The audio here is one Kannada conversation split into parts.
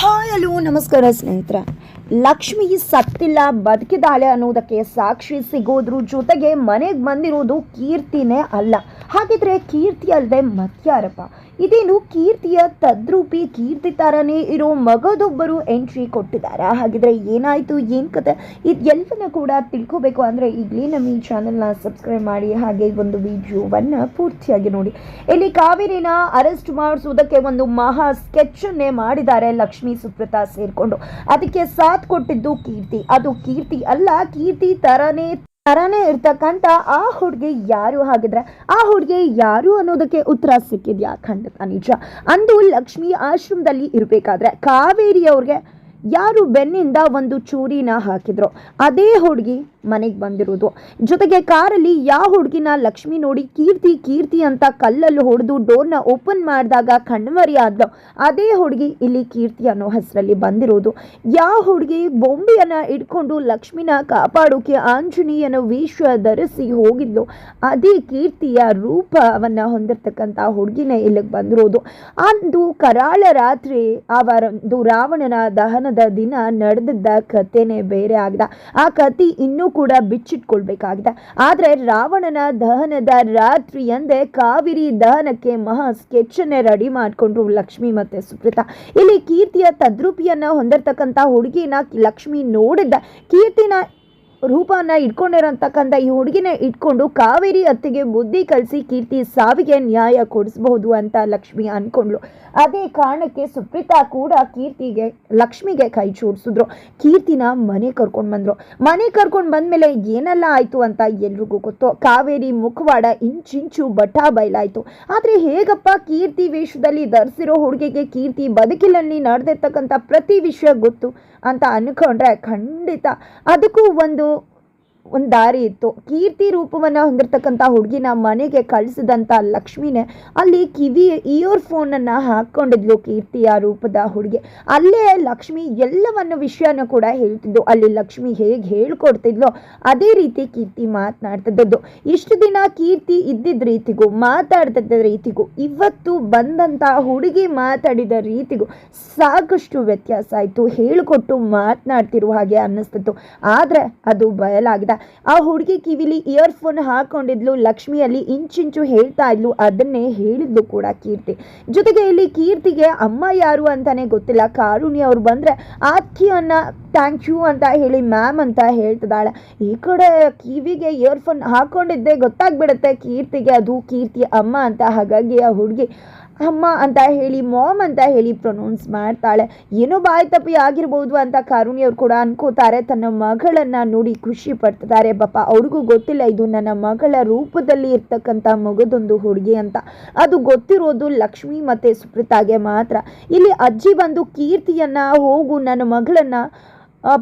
ಹಾಯ್ ಹಲೋ ನಮಸ್ಕಾರ ಸ್ನೇಹಿತರೆ. ಲಕ್ಷ್ಮಿ ಸತ್ತಿಲ್ಲ, ಬದುಕಿದ್ದಾಳೆ ಅನ್ನೋದಕ್ಕೆ ಸಾಕ್ಷಿ ಸಿಗೋದ್ರ ಜೊತೆಗೆ ಮನೆಗೆ ಬಂದಿರೋದು ಕೀರ್ತಿನೇ ಅಲ್ಲ. ಹಾಗಿದ್ರೆ ಕೀರ್ತಿ ಅಲ್ಲದೆ ಮತ್ಯಾರಪ್ಪ? ಇದೇನು ಕೀರ್ತಿಯ ತದ್ರೂಪಿ ಕೀರ್ತಿ ಥರನೇ ಇರೋ ಮಗದೊಬ್ಬರು ಎಂಟ್ರಿ ಕೊಟ್ಟಿದ್ದಾರೆ. ಹಾಗಿದ್ರೆ ಏನಾಯಿತು, ಏನು ಕತೆ? ಇದೆಲ್ಲವನ್ನ ಕೂಡ ತಿಳ್ಕೋಬೇಕು ಅಂದರೆ ಈಗಲೇ ನಮ್ಮ ಈ ಚಾನಲ್ನ ಸಬ್ಸ್ಕ್ರೈಬ್ ಮಾಡಿ, ಹಾಗೆ ಒಂದು ವಿಡಿಯೋವನ್ನು ಪೂರ್ತಿಯಾಗಿ ನೋಡಿ. ಇಲ್ಲಿ ಕಾವೇರಿನ ಅರೆಸ್ಟ್ ಮಾಡಿಸುವುದಕ್ಕೆ ಒಂದು ಮಹಾ ಸ್ಕೆಚನ್ನೇ ಮಾಡಿದ್ದಾರೆ ಲಕ್ಷ್ಮೀ, ಸುಪ್ರತಾ ಸೇರಿಕೊಂಡು. ಅದಕ್ಕೆ ಸಾಥ್ ಕೊಟ್ಟಿದ್ದು ಕೀರ್ತಿ. ಅದು ಕೀರ್ತಿ ಅಲ್ಲ, ಕೀರ್ತಿ ತರನೇ ತರಾನೇ ಇರ್ತಕ್ಕಂಥ ಆ ಹುಡುಗಿ ಯಾರು ಹಾಗಿದ್ರೆ ಆ ಹುಡುಗಿ ಯಾರು ಅನ್ನೋದಕ್ಕೆ ಉತ್ತರ ಸಿಕ್ಕಿದ್ಯಾ? ಖಂಡಿತ ನಿಜ. ಅಂದು ಲಕ್ಷ್ಮಿ ಆಶ್ರಮದಲ್ಲಿ ಇರಬೇಕಾದ್ರೆ ಕಾವೇರಿ ಅವ್ರಿಗೆ ಯಾರು ಬೆನ್ನಿಂದ ಒಂದು ಚೂರಿನ ಹಾಕಿದ್ರು. ಅದೇ ಹುಡುಗಿ ಮನೆಗೆ ಬಂದಿರೋದು. ಜೊತೆಗೆ ಕಾರಲ್ಲಿ ಯಾವ ಹುಡುಗಿನ ಲಕ್ಷ್ಮಿ ನೋಡಿ ಕೀರ್ತಿ ಕೀರ್ತಿ ಅಂತ ಕಲ್ಲಲ್ಲಿ ಹೊಡೆದು ಡೋರ್ನ ಓಪನ್ ಮಾಡಿದಾಗ ಕಣ್ಮರಿ ಆದ್ಲು. ಅದೇ ಹುಡುಗಿ ಇಲ್ಲಿ ಕೀರ್ತಿ ಅನ್ನೋ ಹೆಸರಲ್ಲಿ ಬಂದಿರೋದು. ಯಾವ ಹುಡುಗಿ ಬೊಂಬೆಯನ್ನು ಇಟ್ಕೊಂಡು ಲಕ್ಷ್ಮಿನ ಕಾಪಾಡೋಕೆ ಆಂಜನೇಯನ ವೇಷ ಧರಿಸಿ ಹೋಗಿದ್ಲು, ಅದೇ ಕೀರ್ತಿಯ ರೂಪವನ್ನ ಹೊಂದಿರತಕ್ಕಂಥ ಹುಡುಗಿನೇ ಇಲ್ಲಿಗೆ ಬಂದಿರೋದು. ಅಂದು ಕರಾಳ ರಾತ್ರಿ ಅವರೊಂದು ರಾವಣನ ದಹನದ ದಿನ ನಡೆದಿದ್ದ ಕಥೆನೇ ಬೇರೆ ಆಗಿದೆ. ಆ ಕಥೆ ಇನ್ನೂ ಕೂಡ ಬಿಚ್ಚಿಟ್ಕೊಳ್ಬೇಕಾಗಿದೆ. ಆದರೆ ರಾವಣನ ದಹನದ ರಾತ್ರಿ ಎಂದೇ ಕಾವಿರಿ ದಹನಕ್ಕೆ ಮಹಾ ಸ್ಕೆಚ್ಚನ್ನೇ ರೆಡಿ ಮಾಡಿಕೊಂಡ್ರು ಲಕ್ಷ್ಮಿ ಮತ್ತೆ ಸುಪ್ರೀತಾ. ಇಲ್ಲಿ ಕೀರ್ತಿಯ ತದ್ರೂಪಿಯನ್ನ ಹೊಂದಿರತಕ್ಕಂಥ ಹುಡುಗಿನ ಲಕ್ಷ್ಮಿ ನೋಡಿದ್ದ. ಕೀರ್ತಿನ ರೂಪನ ಇಟ್ಕೊಂಡಿರೋಂತಕ್ಕಂಥ ಈ ಹುಡುಗಿನ ಇಟ್ಕೊಂಡು ಕಾವೇರಿ ಅತ್ತಿಗೆ ಬುದ್ಧಿ ಕಲಿಸಿ ಕೀರ್ತಿ ಸಾವಿಗೆ ನ್ಯಾಯ ಕೊಡಿಸಬಹುದು ಅಂತ ಲಕ್ಷ್ಮಿ ಅಂದ್ಕೊಂಡ್ಳು ಅದೇ ಕಾರಣಕ್ಕೆ ಸುಪ್ರೀತಾ ಕೂಡ ಕೀರ್ತಿಗೆ, ಲಕ್ಷ್ಮಿಗೆ ಕೈ ಚೂಡಿಸಿದ್ರು ಕೀರ್ತಿನ ಮನೆ ಕರ್ಕೊಂಡು ಬಂದರು. ಮನೆ ಕರ್ಕೊಂಡು ಬಂದ್ಮೇಲೆ ಏನೆಲ್ಲ ಆಯಿತು ಅಂತ ಎಲ್ರಿಗೂ ಗೊತ್ತು. ಕಾವೇರಿ, ಮುಖವಾಡ, ಇಂಚಿಂಚು, ಬಟ್ಟ ಬಯಲಾಯಿತು ಆದರೆ ಹೇಗಪ್ಪ ಕೀರ್ತಿ ವೇಷದಲ್ಲಿ ಧರಿಸಿರೋ ಹುಡುಗಿಗೆ ಕೀರ್ತಿ ಬದುಕಿನಲ್ಲಿ ನಡೆದಿರ್ತಕ್ಕಂಥ ಪ್ರತಿ ವಿಷಯ ಗೊತ್ತು? ಅಂತ ಅನ್ಕೊಂಡ್ರೆ ಖಂಡಿತ ಅದಕ್ಕೂ ಒಂದು ಒಂದು ದಾರಿ ಇತ್ತು. ಕೀರ್ತಿ ರೂಪವನ್ನು ಹೊಂದಿರತಕ್ಕಂಥ ಹುಡುಗಿನ ಮನೆಗೆ ಕಳಿಸಿದಂಥ ಲಕ್ಷ್ಮಿನೇ ಅಲ್ಲಿ ಕಿವಿ ಇಯರ್ ಫೋನನ್ನು ಹಾಕ್ಕೊಂಡಿದ್ಲು ಕೀರ್ತಿಯ ರೂಪದ ಹುಡುಗಿ. ಅಲ್ಲೇ ಲಕ್ಷ್ಮಿ ಎಲ್ಲವನ್ನು ವಿಷಯನ ಕೂಡ ಹೇಳ್ತಿದ್ದು ಅಲ್ಲಿ ಲಕ್ಷ್ಮಿ ಹೇಗೆ ಹೇಳ್ಕೊಡ್ತಿದ್ಲು ಅದೇ ರೀತಿ ಕೀರ್ತಿ ಮಾತನಾಡ್ತಿದ್ದದ್ದು. ಇಷ್ಟು ದಿನ ಕೀರ್ತಿ ಇದ್ದಿದ್ದ ರೀತಿಗೂ, ಮಾತಾಡ್ತಿದ್ದ ರೀತಿಗೂ, ಇವತ್ತು ಬಂದಂಥ ಹುಡುಗಿ ಮಾತಾಡಿದ ರೀತಿಗೂ ಸಾಕಷ್ಟು ವ್ಯತ್ಯಾಸ ಆಯಿತು. ಹೇಳಿಕೊಟ್ಟು ಮಾತನಾಡ್ತಿರುವ ಹಾಗೆ ಅನ್ನಿಸ್ತಿತ್ತು. ಆದರೆ ಅದು ಬಯಲಾಗಿದೆ. ಆ ಹುಡುಗಿ ಕಿವಿಲಿ ಇಯರ್ಫೋನ್ ಹಾಕೊಂಡಿದ್ಲು. ಲಕ್ಷ್ಮಿಯಲ್ಲಿ ಇಂಚಿಂಚು ಹೇಳ್ತಾ ಇದ್ಲು. ಅದನ್ನೇ ಹೇಳಿದ್ಲು ಕೂಡ ಕೀರ್ತಿ. ಜೊತೆಗೆ ಇಲ್ಲಿ ಕೀರ್ತಿಗೆ ಅಮ್ಮ ಯಾರು ಅಂತಾನೆ ಗೊತ್ತಿಲ್ಲ. ಕಾರುಣಿ ಅವ್ರು ಬಂದ್ರೆ ಆಕಿಯನ್ನ ಥ್ಯಾಂಕ್ ಯು ಅಂತ ಹೇಳಿ ಮ್ಯಾಮ್ ಅಂತ ಹೇಳ್ತಿದ್ದಾಳೆ. ಈ ಕಡೆ ಕಿವಿಗೆ ಇಯರ್ಫೋನ್ ಹಾಕೊಂಡಿದ್ದೆ ಗೊತ್ತಾಗ್ಬಿಡುತ್ತೆ ಕೀರ್ತಿಗೆ. ಅದು ಕೀರ್ತಿ ಅಮ್ಮ ಅಂತ. ಹಾಗಾಗಿ ಆ ಹುಡುಗಿ ಅಮ್ಮ ಅಂತ ಹೇಳಿ ಮಾಮ್ ಅಂತ ಹೇಳಿ ಪ್ರೊನೌನ್ಸ್ ಮಾಡ್ತಾಳೆ. ಏನೋ ಬಾಯಿ ತಪ್ಪಿ ಆಗಿರ್ಬೋದು ಅಂತ ಕಾರುಣಿ ಅವ್ರು ಕೂಡ ಅನ್ಕೋತಾರೆ. ತನ್ನ ಮಗಳನ್ನ ನೋಡಿ ಖುಷಿ ಪಡ್ತಾರೆ ಪಾಪ ಅವ್ರಿಗೂ ಗೊತ್ತಿಲ್ಲ, ಇದು ನನ್ನ ಮಗಳ ರೂಪದಲ್ಲಿ ಇರ್ತಕ್ಕಂಥ ಮಗದೊಂದು ಹುಡುಗಿ ಅಂತ. ಅದು ಗೊತ್ತಿರೋದು ಲಕ್ಷ್ಮಿ ಮತ್ತೆ ಸುಪ್ರೀತಾಗೆ ಮಾತ್ರ. ಇಲ್ಲಿ ಅಜ್ಜಿ ಬಂದು ಕೀರ್ತಿಯನ್ನ, ಹೋಗು, ನನ್ನ ಮಗಳನ್ನ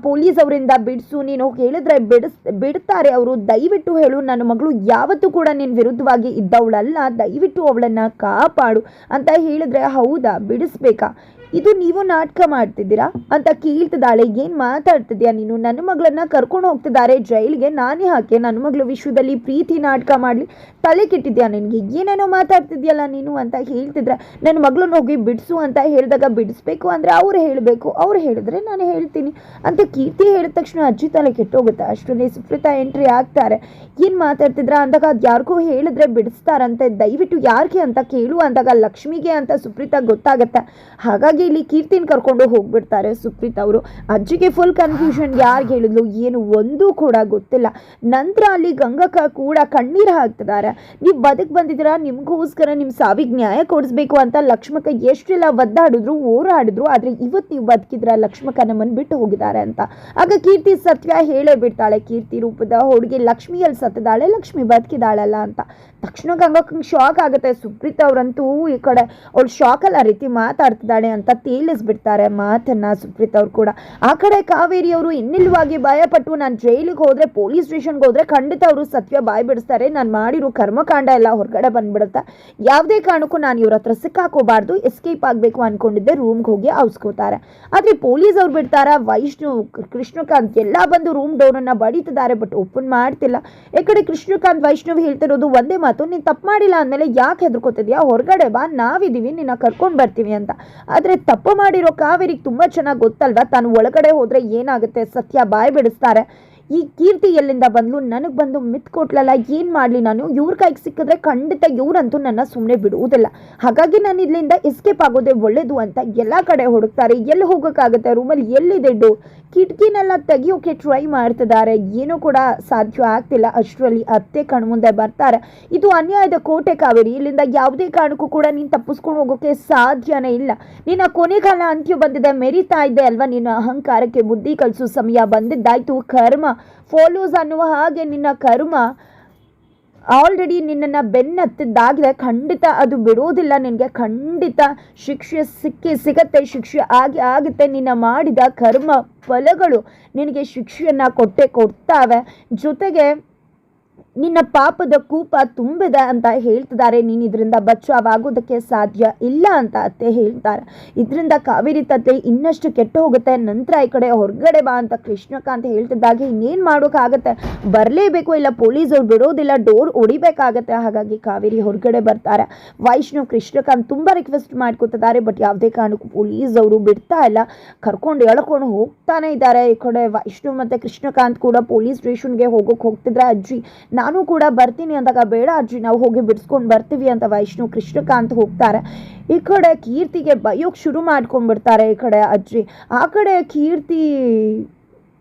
ಪೊಲೀಸ್ ಅವರಿಂದ ಬಿಡಿಸು, ನೀನು ಹೇಳಿದ್ರೆ ಬಿಡಿಸ್, ಬಿಡ್ತಾರೆ ಅವರು. ದಯವಿಟ್ಟು ಹೇಳು, ನನ್ನ ಮಗಳು ಯಾವತ್ತೂ ಕೂಡ ನಿನ್ನ ವಿರುದ್ಧವಾಗಿ ಇದ್ದವಳಲ್ಲ. ದಯವಿಟ್ಟು ಅವಳನ್ನು ಕಾಪಾಡು ಅಂತ ಹೇಳಿದ್ರೆ ಹೌದಾ? ಬಿಡಿಸ್ಬೇಕಾ? ಇದು ನೀವು ನಾಟಕ ಮಾಡ್ತಿದ್ದೀರಾ? ಅಂತ ಕೇಳ್ತಿದ್ದಾಳೆ. ಏನು ಮಾತಾಡ್ತಿದ್ಯಾ ನೀನು? ನನ್ನ ಮಗಳನ್ನ ಕರ್ಕೊಂಡು ಹೋಗ್ತಿದ್ದಾರೆ. ಜೈಲಿಗೆ ನಾನೇ ಹಾಕಿ, ನನ್ನ ಮಗಳು ವಿಶ್ವದಲ್ಲಿ ಪ್ರೀತಿ ನಾಟಕ ಮಾಡಲಿ, ತಲೆ ಕೆಟ್ಟಿದ್ಯಾ ನಿನಗೆ? ಏನೇನೋ ಮಾತಾಡ್ತಿದ್ಯಲ್ಲ ನೀನು ಅಂತ ಹೇಳ್ತಿದ್ರೆ, ನನ್ನ ಮಗಳನ್ನ ಹೋಗಿ ಬಿಡಿಸು ಅಂತ ಹೇಳಿದಾಗ ಬಿಡಿಸ್ಬೇಕು ಅಂದರೆ ಅವ್ರು ಹೇಳಬೇಕು. ಅವ್ರು ಹೇಳಿದ್ರೆ ನಾನು ಹೇಳ್ತೀನಿ. ಅಂತ ಕೀರ್ತಿ ಹೇಳಿದ ತಕ್ಷಣ ಅಜ್ಜಿ ತಲೆ ಕೆಟ್ಟೋಗುತ್ತೆ. ಅಷ್ಟರಲ್ಲಿ ಸುಪ್ರೀತಾ ಎಂಟ್ರಿ ಆಗ್ತಾರೆ. ಏನು ಮಾತಾಡ್ತಿದ್ರ? ಅಂದಾಗ ಅದು ಯಾರಿಗೂ ಹೇಳಿದ್ರೆ ಬಿಡಿಸ್ತಾರಂತೆ. ದಯವಿಟ್ಟು ಯಾರಿಗೆ ಅಂತ ಕೇಳು ಅಂದಾಗ ಲಕ್ಷ್ಮಿಗೆ ಅಂತ ಸುಪ್ರೀತಾ ಗೊತ್ತಾಗತ್ತೆ. ಹಾಗಾಗಿ ಇಲ್ಲಿ ಕೀರ್ತಿನ ಕರ್ಕೊಂಡು ಹೋಗ್ಬಿಡ್ತಾರೆ ಸುಪ್ರೀತ್ ಅವರು. ಅಜ್ಜಿಗೆ ಫುಲ್ ಕನ್ಫ್ಯೂಷನ್ ಯಾರಿಗೆ ಹೇಳಿದ್ಲು, ಏನು ಒಂದೂ ಕೂಡ ಗೊತ್ತಿಲ್ಲ. ನಂತರ ಅಲ್ಲಿ ಗಂಗಕ್ಕ ಕೂಡ ಕಣ್ಣೀರು ಹಾಕ್ತಿದ್ದಾರೆ ನೀವು ಬದುಕ್ ಬಂದಿದ್ದೀರಾ, ನಿಮಗೋಸ್ಕರ ನಿಮ್ಮ ಸಾವಿಗೆ ನ್ಯಾಯ ಕೊಡಿಸ್ಬೇಕು ಅಂತ ಲಕ್ಷ್ಮಕ್ಕ ಎಷ್ಟೆಲ್ಲ ಒದ್ದಾಡಿದ್ರು, ಹೋರಾಡಿದ್ರು, ಆದರೆ ಇವತ್ತು ನೀವು ಬದುಕಿದ್ರ ಲಕ್ಷ್ಮಕ್ಕ ನಮ್ಮನ್ನು ಬಿಟ್ಟು ಹೋಗಿದ್ದಾರೆ ಅಂತ. ಆಗ ಕೀರ್ತಿ ಸತ್ಯ ಹೇಳೇ ಬಿಡ್ತಾಳೆ. ಕೀರ್ತಿ ರೂಪದ ಹುಡುಗಿ ಲಕ್ಷ್ಮಿಯಲ್ಲಿ ಸತ್ತದಾಳೆ, ಲಕ್ಷ್ಮಿ ಬದುಕಿದಾಳಲ್ಲ ಅಂತ. ತಕ್ಷಣ ಗಂಗಕ್ಕಂಗೆ ಶಾಕ್ ಆಗುತ್ತೆ. ಸುಪ್ರೀತ್ ಅವರಂತೂ ಈ ಕಡೆ, ಅವಳು ಶಾಕಲ್ಲಿ ಆ ರೀತಿ ಮಾತಾಡ್ತಿದ್ದಾಳೆ ಅಂತ ತೇಲಿಸ್ಬಿಡ್ತಾರೆ ಮಾತನ್ನ ಸುಪ್ರೀತ್ ಅವ್ರು ಕೂಡ. ಆ ಕಡೆ ಕಾವೇರಿ ಅವರು ಇನ್ನಿಲ್ವಾಗಿ ಭಯಪಟ್ಟು ನಾನು ಜೈಲಿಗೆ ಹೋದ್ರೆ, ಪೊಲೀಸ್ ಸ್ಟೇಷನ್ಗೆ ಹೋದ್ರೆ ಖಂಡಿತ ಅವರು ಸತ್ಯ ಬಾಯಿ ಬಿಡಿಸ್ತಾರೆ. ನಾನು ಮಾಡಿರೋ ಕರ್ಮಕಾಂಡ ಎಲ್ಲ ಹೊರಗಡೆ ಬಂದ್ಬಿಡುತ್ತೆ. ಯಾವುದೇ ಕಾರಣಕ್ಕೂ ನಾನು ಇವ್ರ ಹತ್ರ ಸಿಕ್ಕಾಕೋಬಾರ್ದು ಎಸ್ಕೇಪ್ ಆಗಬೇಕು ಅನ್ಕೊಂಡಿದ್ದೆ ರೂಮ್ಗೆ ಹೋಗಿ ಅವಸ್ಕೋತಾರೆ. ಆದರೆ ಪೊಲೀಸ್ ಅವ್ರು ಬಿಡ್ತಾರ? ವೈಷ್ಣು, ಕೃಷ್ಣಕಾಂತ್ ಎಲ್ಲ ಬಂದು ರೂಮ್ ಡೋರನ್ನು ಬಡೀತಿದ್ದಾರೆ ಬಟ್ ಓಪನ್ ಮಾಡ್ತಿಲ್ಲ. ಈ ಕಡೆ ಕೃಷ್ಣಕಾಂತ್, ವೈಷ್ಣವ್ ಹೇಳ್ತಿರೋದು ಒಂದೇ ಮಾತು, ನೀನು ತಪ್ಪು ಮಾಡಿಲ್ಲ ಅಂದಮೇಲೆ ಯಾಕೆ ಹೆದರ್ಕೋತಿದ್ಯಾ? ಹೊರಗಡೆ ಬಾ ನಾವಿದ್ದೀವಿ ನಿನ್ನ ಕರ್ಕೊಂಡು ಬರ್ತೀವಿ ಅಂತ. ಆದರೆ ತಪ್ಪು ಮಾಡಿರೋ ಕಾವೇರಿಗೆ ತುಂಬಾ ಚೆನ್ನಾಗಿ ಗೊತ್ತಲ್ವಾ? ತಾನು ಒಳಗಡೆ ಹೋದ್ರೆ ಏನಾಗುತ್ತೆ? ಸತ್ಯ ಬಾಯ್ ಬಿಡಿಸ್ತಾರೆ. ಈ ಕೀರ್ತಿ ಎಲ್ಲಿಂದ ಬಂದ್ಲು? ನನಗೆ ಬಂದು ಮಿತ್ ಕೊಟ್ಲಲ್ಲ, ಏನು ಮಾಡಲಿ ನಾನು? ಇವ್ರ ಕೈಗೆ ಸಿಕ್ಕಿದ್ರೆ ಖಂಡಿತ ಇವರಂತೂ ನನ್ನ ಸುಮ್ಮನೆ ಬಿಡುವುದಿಲ್ಲ. ಹಾಗಾಗಿ ನಾನು ಇಲ್ಲಿಂದ ಎಸ್ಕೇಪ್ ಆಗೋದೇ ಒಳ್ಳೇದು ಅಂತ ಎಲ್ಲ ಕಡೆ ಹುಡುಕ್ತಾರೆ. ಎಲ್ಲಿ ಹೋಗೋಕ್ಕಾಗುತ್ತೆ? ರೂಮಲ್ಲಿ ಎಲ್ಲಿದೆ ಡೋ ಕಿಟಕಿನೆಲ್ಲ ತೆಗಿಯೋಕೆ ಟ್ರೈ ಮಾಡ್ತಿದ್ದಾರೆ. ಏನೂ ಕೂಡ ಸಾಧ್ಯ ಆಗ್ತಿಲ್ಲ. ಅಷ್ಟರಲ್ಲಿ ಅತ್ತೆ ಕಣ್ಮುಂದೆ ಬರ್ತಾರೆ. ಇದು ಅನ್ಯಾಯದ ಕೋಟೆ ಕಾವೇರಿ. ಇಲ್ಲಿಂದ ಯಾವುದೇ ಕಾರಣಕ್ಕೂ ಕೂಡ ನೀನು ತಪ್ಪಿಸ್ಕೊಂಡು ಹೋಗೋಕೆ ಸಾಧ್ಯನೇ ಇಲ್ಲ. ನಿನ್ನ ಕೊನೆಗಾಲ ಅಂತ್ಯ ಬಂದಿದೆ. ಮೆರಿತಾ ಇದೆ ಅಲ್ವಾ? ನಿನ್ನ ಅಹಂಕಾರಕ್ಕೆ ಬುದ್ಧಿ ಕಲಿಸೋ ಸಮಯ ಬಂದಿದ್ದಾಯ್ತು. ಕರ್ಮ ಫಾಲೋಸ್ ಅನ್ನುವ ಹಾಗೆ ನಿನ್ನ ಕರ್ಮ ಆಲ್ರೆಡಿ ನಿನ್ನನ್ನು ಬೆನ್ನತ್ತಿದ್ದಾಗಿದೆ. ಖಂಡಿತ ಅದು ಬಿಡೋದಿಲ್ಲ ನಿನಗೆ ಖಂಡಿತ ಶಿಕ್ಷೆ ಸಿಕ್ಕಿ ಸಿಗತ್ತೆ. ಶಿಕ್ಷೆ ಆಗಿ ಆಗುತ್ತೆ. ನಿನ್ನ ಮಾಡಿದ ಕರ್ಮ ಫಲಗಳು ನಿನಗೆ ಶಿಕ್ಷೆಯನ್ನು ಕೊಟ್ಟೆ ಕೊಡ್ತಾವೆ. ಜೊತೆಗೆ ನಿನ್ನ ಪಾಪದ ಕೂಪ ತುಂಬಿದೆ ಅಂತ ಹೇಳ್ತಿದ್ದಾರೆ. ನೀನು ಇದರಿಂದ ಬಚಾವಾಗೋದಕ್ಕೆ ಸಾಧ್ಯ ಇಲ್ಲ ಅಂತ ಅತ್ತೆ ಹೇಳ್ತಾರೆ. ಇದರಿಂದ ಕಾವೇರಿ ತತ್ತೆ ಇನ್ನಷ್ಟು ಕೆಟ್ಟು ಹೋಗುತ್ತೆ ನಂತರ ಈ ಕಡೆ ಹೊರಗಡೆ ಬಾ ಅಂತ ಕೃಷ್ಣಕಾಂತ್ ಹೇಳ್ತಿದ್ದಾಗ, ಇನ್ನೇನು ಮಾಡೋಕ್ಕಾಗತ್ತೆ? ಬರಲೇಬೇಕು ಇಲ್ಲ ಪೊಲೀಸವ್ರು ಬಿಡೋದಿಲ್ಲ, ಡೋರ್ ಹೊಡಿಬೇಕಾಗತ್ತೆ. ಹಾಗಾಗಿ ಕಾವೇರಿ ಹೊರಗಡೆ ಬರ್ತಾರೆ. ವೈಷ್ಣವ್ ಕೃಷ್ಣಕಾಂತ್ ತುಂಬ ರಿಕ್ವೆಸ್ಟ್ ಮಾಡ್ಕೊತಿದ್ದಾರೆ ಬಟ್ ಯಾವುದೇ ಕಾರಣಕ್ಕೂ ಪೊಲೀಸ್ ಅವರು ಬಿಡ್ತಾ ಇಲ್ಲ. ಕರ್ಕೊಂಡು ಎಳ್ಕೊಂಡು ಹೋಗ್ತಾನೆ ಇದ್ದಾರೆ. ಈ ಕಡೆ ವೈಷ್ಣವ್ ಮತ್ತು ಕೃಷ್ಣಕಾಂತ್ ಕೂಡ ಪೊಲೀಸ್ ಸ್ಟೇಷನ್ಗೆ ಹೋಗೋಕೆ ಹೋಗ್ತಿದ್ರೆ ಅಜ್ಜಿ ನಾನು ಕೂಡ ಬರ್ತೀನಿ ಅಂದಾಗ ಬೇಡ ಅಜ್ಜಿ, ನಾವು ಹೋಗಿ ಬಿಡಿಸ್ಕೊಂಡು ಬರ್ತೀವಿ ಅಂತ ವೈಷ್ಣು ಕೃಷ್ಣಕಾಂತ್ ಹೋಗ್ತಾರೆ. ಈ ಕಡೆ ಕೀರ್ತಿಗೆ ಬೈಯೋಕೆ ಶುರು ಮಾಡ್ಕೊಂಡ್ಬಿಡ್ತಾರೆ ಈ ಕಡೆ ಅಜ್ಜಿ. ಆ ಕಡೆ ಕೀರ್ತಿ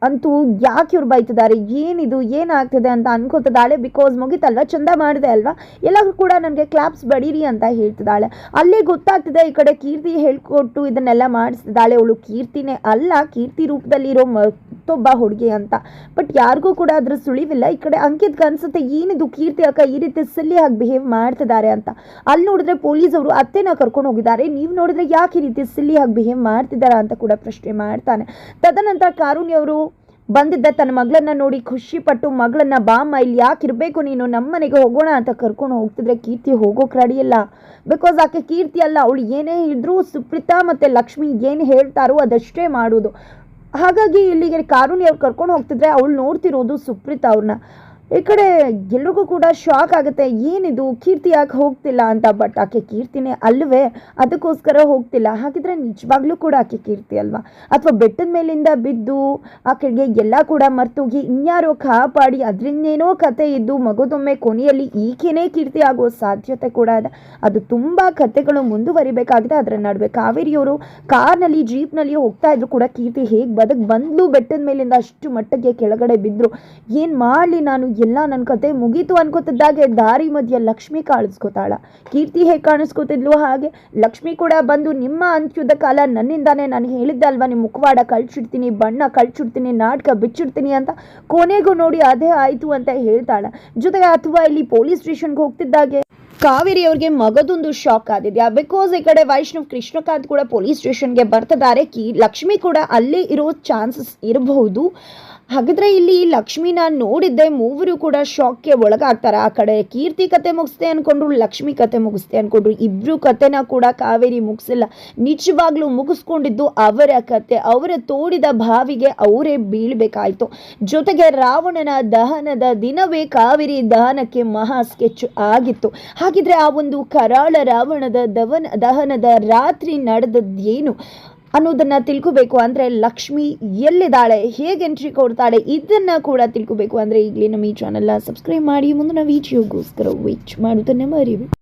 ಅಂತೂ ಯಾಕೆ ಇವ್ರು ಬೈತಿದ್ದಾರೆ? ಏನಿದು? ಏನಾಗ್ತಿದೆ ಅಂತ ಅನ್ಕೋತಿದ್ದಾಳೆ ಬಿಕಾಸ್ ಮುಗಿತಲ್ವ ಚಂದ ಮಾಡಿದೆ ಅಲ್ವಾ? ಎಲ್ಲರೂ ಕೂಡ ನನಗೆ ಕ್ಲಾಪ್ಸ್ ಬಡೀರಿ ಅಂತ ಹೇಳ್ತಿದ್ದಾಳೆ. ಅಲ್ಲೇ ಗೊತ್ತಾಗ್ತಿದೆ ಈ ಕಡೆ ಕೀರ್ತಿ ಹೇಳ್ಕೊಟ್ಟು ಇದನ್ನೆಲ್ಲ ಮಾಡಿಸ್ತಿದ್ದಾಳೆ. ಅವಳು ಕೀರ್ತಿನೇ ಅಲ್ಲ, ಕೀರ್ತಿ ರೂಪದಲ್ಲಿರೋ ಮತ್ತೊಬ್ಬ ಹುಡುಗಿ ಅಂತ. ಬಟ್ ಯಾರಿಗೂ ಕೂಡ ಅದ್ರ ಸುಳಿವಿಲ್ಲ. ಈ ಕಡೆ ಅಂಕಿತ್ ಅನ್ಸುತ್ತೆ, ಏನಿದು ಕೀರ್ತಿ ಅಕ್ಕ? ಈ ರೀತಿ ಸಿಲ್ಲಿ ಬಿಹೇವ್ ಮಾಡ್ತಿದ್ದಾರೆ ಅಂತ. ಅಲ್ಲಿ ನೋಡಿದ್ರೆ ಪೊಲೀಸ್ ಅವರು ಅತ್ತೆನ ಕರ್ಕೊಂಡು ಹೋಗಿದ್ದಾರೆ. ನೀವು ನೋಡಿದ್ರೆ ಯಾಕೆ ಈ ರೀತಿ ಸಿಲ್ಲಿ ಬಿಹೇವ್ ಮಾಡ್ತಿದ್ದಾರೆ ಅಂತ ಕೂಡ ಪ್ರಶ್ನೆ ಮಾಡ್ತಾನೆ. ತದನಂತರ ಕಾರುಣ್ಯ ಅವರು ಬಂದಿದ್ದ ತನ್ನ ಮಗಳನ್ನ ನೋಡಿ ಖುಷಿ ಪಟ್ಟು ಮಗಳನ್ನ ಬಾಮ್ಮ, ಇಲ್ಲಿ ಯಾಕೆ ಇರಬೇಕು ನೀನು? ನಮ್ಮನೆಗೆ ಹೋಗೋಣ ಅಂತ ಕರ್ಕೊಂಡು ಹೋಗ್ತಿದ್ರೆ ಕೀರ್ತಿ ಹೋಗೋಕೆ ರೆಡಿ ಇಲ್ಲ. ಬಿಕಾಸ್ ಆಕೆ ಕೀರ್ತಿ ಅಲ್ಲ. ಅವಳು ಏನೇ ಇದ್ರೂ ಸುಪ್ರೀತಾ ಮತ್ತು ಲಕ್ಷ್ಮಿ ಏನು ಹೇಳ್ತಾರೋ ಅದಷ್ಟೇ ಮಾಡೋದು. ಹಾಗಾಗಿ ಇಲ್ಲಿಗೆ ಕಾರುಣಿ ಅವ್ರು ಕರ್ಕೊಂಡು ಹೋಗ್ತಿದ್ರೆ ಅವಳು ನೋಡ್ತಿರೋದು ಸುಪ್ರೀತಾ ಅವ್ರನ್ನ. ಈ ಕಡೆ ಎಲ್ರಿಗೂ ಕೂಡ ಶಾಕ್ ಆಗುತ್ತೆ. ಏನಿದು? ಕೀರ್ತಿ ಯಾಕೆ ಹೋಗ್ತಿಲ್ಲ ಅಂತ? ಬಟ್ ಆಕೆ ಕೀರ್ತಿನೇ ಅಲ್ವೇ? ಅದಕ್ಕೋಸ್ಕರ ಹೋಗ್ತಿಲ್ಲ. ಹಾಗಿದ್ರೆ ನಿಜವಾಗ್ಲೂ ಕೂಡ ಆಕೆ ಕೀರ್ತಿ ಅಲ್ವಾ? ಅಥವಾ ಬೆಟ್ಟದ ಮೇಲಿಂದ ಬಿದ್ದು ಆಕೆಗೆ ಎಲ್ಲ ಕೂಡ ಮರ್ತೋಗಿ ಇನ್ಯಾರೋ ಕಾಪಾಡಿ ಅದರಿಂದೇನೋ ಕತೆ ಇದ್ದು ಮಗದೊಮ್ಮೆ ಕೊನೆಯಲ್ಲಿ ಈಕೆನೇ ಕೀರ್ತಿ ಆಗೋ ಸಾಧ್ಯತೆ ಕೂಡ ಇದೆ. ಅದು ತುಂಬ ಕತೆಗಳು ಮುಂದುವರಿಬೇಕಾಗಿದೆ. ಅದರ ನಡುವೆ ಕಾವೇರಿಯವರು ಕಾರ್ನಲ್ಲಿ, ಜೀಪ್ನಲ್ಲಿ ಹೋಗ್ತಾ ಇದ್ರು ಕೂಡ ಕೀರ್ತಿ ಹೇಗೆ ಬದಕ್ ಬಂದ್ಲು? ಬೆಟ್ಟದ ಮೇಲಿಂದ ಅಷ್ಟು ಮಟ್ಟಕ್ಕೆ ಕೆಳಗಡೆ ಬಿದ್ದರು ಏನು ಮಾಡಲಿ ನಾನು? ಎಲ್ಲ ನನ್ನ ಕತೆ ಮುಗೀತು ಅನ್ಕೋತಿದ್ದಾಗೆ ದಾರಿ ಮಧ್ಯ ಲಕ್ಷ್ಮಿ ಕಾಣಿಸ್ಕೋತಾಳ. ಕೀರ್ತಿ ಹೇಗೆ ಕಾಣಿಸ್ಕೋತಿದ್ಲು ಹಾಗೆ? ಲಕ್ಷ್ಮಿ ಕೂಡ ಬಂದು ನಿಮ್ಮ ಅಂತ್ಯದ ಕಾಲ ನನ್ನಿಂದಾನೇ ನಾನು ಹೇಳಿದ್ದಲ್ವಾ? ನಿಮ್ಮ ಮುಖವಾಡ ಕಳ್ಚಿಡ್ತೀನಿ, ಬಣ್ಣ ಕಳ್ಚಿಡ್ತೀನಿ, ನಾಟಕ ಬಿಚ್ಚಿಡ್ತೀನಿ ಅಂತ ಕೊನೆಗೂ ನೋಡಿ ಅದೇ ಆಯಿತು ಅಂತ ಹೇಳ್ತಾಳೆ. ಜೊತೆಗೆ ಅಥವಾ ಇಲ್ಲಿ ಪೊಲೀಸ್ ಸ್ಟೇಷನ್ಗೆ ಹೋಗ್ತಿದ್ದಾಗೆ? ಕಾವೇರಿ ಅವ್ರಿಗೆ ಮಗದೊಂದು ಶಾಕ್ ಆದಿದ್ಯಾ? ಬಿಕಾಸ್ ಈ ಕಡೆ ವೈಷ್ಣವ್ ಕೃಷ್ಣಕಾಂತ್ ಕೂಡ ಪೊಲೀಸ್ ಸ್ಟೇಷನ್ಗೆ ಬರ್ತಿದ್ದಾರೆ. ಕಿ ಲಕ್ಷ್ಮಿ ಕೂಡ ಅಲ್ಲೇ ಇರೋ ಚಾನ್ಸಸ್ ಇರಬಹುದು. ಹಾಗಿದ್ರೆ ಇಲ್ಲಿ ಲಕ್ಷ್ಮಿನ ನೋಡಿದ್ದೆ ಮೂವರು ಕೂಡ ಶಾಕ್ಗೆ ಒಳಗಾಗ್ತಾರೆ. ಆ ಕಡೆ ಕೀರ್ತಿ ಕತೆ ಮುಗಿಸ್ತೆ ಅನ್ಕೊಂಡ್ರು, ಲಕ್ಷ್ಮಿ ಕತೆ ಮುಗಿಸ್ತೆ ಅನ್ಕೊಂಡ್ರು. ಇಬ್ರು ಕತೆನ ಕೂಡ ಕಾವೇರಿ ಮುಗಿಸಿಲ್ಲ. ನಿಜವಾಗ್ಲೂ ಮುಗಿಸ್ಕೊಂಡಿದ್ದು ಅವರ ಕತೆ. ಅವರ ತೋಡಿದ ಬಾವಿಗೆ ಅವರೇ ಬೀಳ್ಬೇಕಾಯ್ತು. ಜೊತೆಗೆ ರಾವಣನ ದಹನದ ದಿನವೇ ಕಾವೇರಿ ದಹನಕ್ಕೆ ಮಹಾ ಸ್ಕೆಚ್ ಆಗಿತ್ತು. ಹಾಗಿದ್ರೆ ಆ ಒಂದು ಕರಾಳ ರಾವಣದ ದವನ ದಹನದ ರಾತ್ರಿ ನಡೆದದ್ದೇನು? ಅನ್ನೋದನ್ನ ತಿಳ್ಕೊಬೇಕು ಅಂದರೆ ಲಕ್ಷ್ಮಿ ಎಲ್ಲಿದ್ದಾಳೆ, ಹೇಗೆ ಎಂಟ್ರಿ ಕೊಡ್ತಾಳೆ, ಇದನ್ನು ಕೂಡ ತಿಳ್ಕೊಬೇಕು ಅಂದರೆ ಈಗಲೇ ನಮ್ಮ ಈ ಚಾನಲ್ನ ಸಬ್ಸ್ಕ್ರೈಬ್ ಮಾಡಿ. ಮುಂದಿನ ವಿಡಿಯೋಗೋಸ್ಕರ ವೇಟ್ ಮಾಡೋದನ್ನೇ ಮರಿಬೇಡಿ